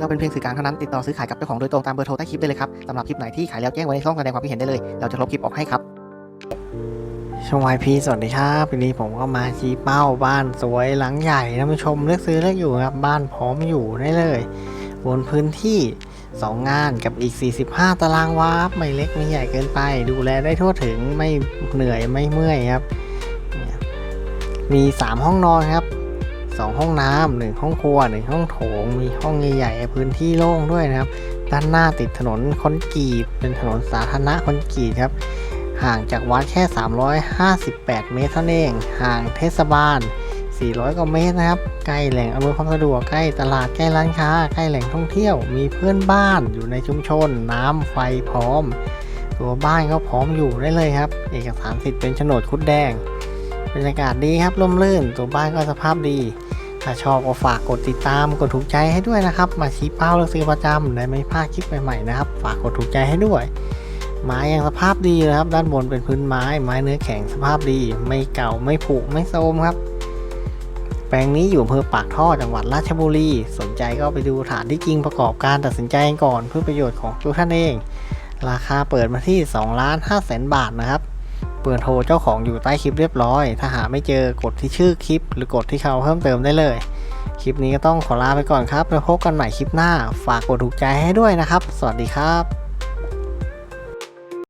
เราเป็นเพียงสื่อกลางเท่านั้นติดต่อซื้อขายกับเจ้าของโดยตรงตามเบอร์โทรใต้คลิปได้เลยครับสำหรับคลิปไหนที่ขายแล้วแจ้งไว้ในช่องแสดงความคิดเห็นได้เลย เราจะลบคลิปออกให้ครับช่องวายพีสวัสดีครับวันนี้ผมก็มาชี้เป้าบ้านสวยหลังใหญ่ท่านผู้ชมเลือกซื้อเลือกอยู่ครับบ้านพร้อมอยู่ได้เลยบนพื้นที่ 2 งานกับอีก 45 ตารางวาไม่เล็กไม่ใหญ่เกินไป ดูแลได้ทั่วถึงไม่เหนื่อยไม่เมื่อยครับ มี 3 ห้องนอนครับ 2 ห้องน้ำหนึ่งห้องครัวหนึ่งห้องโถง มีห้องใหญ่ๆพื้นที่โล่งด้วยนะครับ ด้านหน้าติดถนนคอนกรีตเป็นถนนสาธารณะคอนกรีตครับ ห่างจากวัดแค่ 358 เมตรเท่านั้นเอง ห่างเทศบาล 400 กว่าเมตรนะครับ ใกล้แหล่งอำนวยความสะดวก ใกล้ตลาด ใกล้ร้านค้า ใกล้แหล่งท่องเที่ยว มีเพื่อนบ้านอยู่ในชุมชน น้ำไฟพร้อม ตัวบ้านก็พร้อมอยู่ได้เลยครับ เอกสารสิทธิ์เป็นโฉนดคุดแดงบรรยากาศดีครับร่มรื่น ตัวบ้านก็สภาพดี ถ้าชอบก็ฝากกดติดตามกดถูกใจให้ด้วยนะครับ มาชี้เป้าเลือกซื้อประจำได้ไม่พลาดคลิปใหม่ๆนะครับ ฝากกดถูกใจให้ด้วยไม้ยังสภาพดีนะครับ ด้านบนเป็นพื้นไม้ ไม้เนื้อแข็งสภาพดี ไม่เก่าไม่ผุไม่โทรมครับ แปลงนี้อยู่อำเภอปากท่อจังหวัดราชบุรี สนใจก็ไปดูฐานที่จริงประกอบการตัดสินใจก่อนเพื่อประโยชน์ของตัวท่านเอง ราคาเปิดมาที่2ล้าน5แสนบาทนะครับ เปิดโทรเจ้าของอยู่ใต้คลิปเรียบร้อย ถ้าหาไม่เจอกดที่ชื่อคลิป หรือกดที่เขาเพิ่มเติมได้เลย คลิปนี้ก็ต้องขอลาไปก่อนครับแล้วพบกันใหม่คลิปหน้า ฝากกดถูกใจให้ด้วยนะครับ สวัสดีครับ